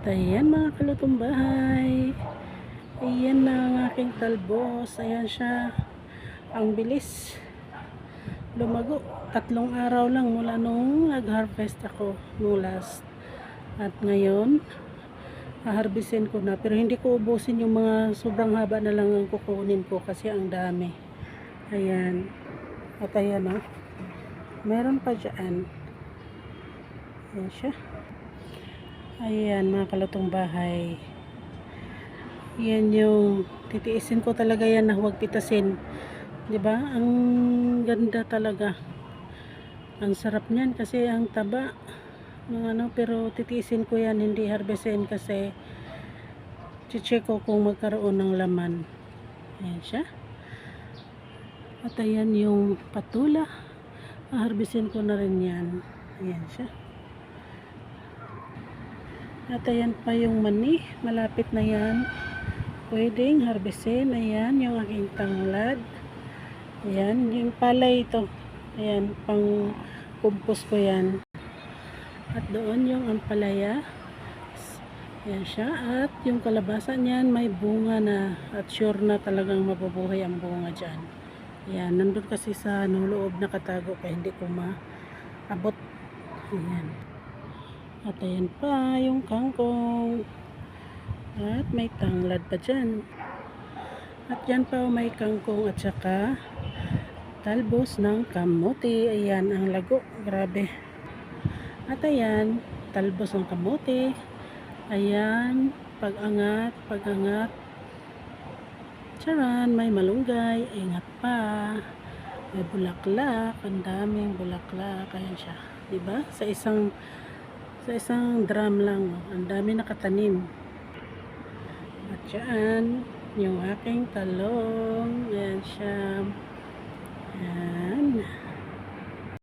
At ayan mga kalutong bahay. Ayan na ang aking talbos. Ayan siya. Ang bilis. Lumago. Tatlong araw lang mula nung nag-harvest ako nung last. At ngayon, haharbisin ko na. Pero hindi ko ubusin yung mga sobrang haba na lang ang kukunin ko kasi ang dami. Ayan. At ayan o. Meron pa dyan. Ayan siya. Ayan mga kalutong bahay. Yan yung titiisin ko talaga yan na huwag pitasin. ba? Ang ganda talaga. Ang sarap niyan kasi ang taba ng ano pero titiisin ko yan hindi harvestin kasi check ko kung magkaroon ng laman. Ayan siya. At ayan yung patula. Harvestin ko na rin yan. Ayan siya. At ayan pa yung mani. Malapit na yan. Pwedeng harvestin. Ayan yung aking tanglad. Ayan. Yung palay ito. Ayan. Pang compost ko yan. At doon yung ampalaya. Ayan siya. At yung kalabasa niyan may bunga na. At sure na talagang mabubuhay ang bunga dyan. Ayan. Nandun kasi sa ano, loob nakatago kaya hindi ko maabot. Ayan. At ayan pa yung kangkong. At may tanglad pa dyan. At yan pa may kangkong at saka talbos ng kamote. Ayan ang lago. Grabe. At ayan, talbos ng kamote. Ayan, pag-angat, pag-angat. Charan, may malunggay. Ingat pa. May bulaklak. Ang daming bulaklak. Ayan siya. Diba? Sa isang sa isang drum lang. Ang dami nakatanim. At yan, yung aking talong. Ayan siya.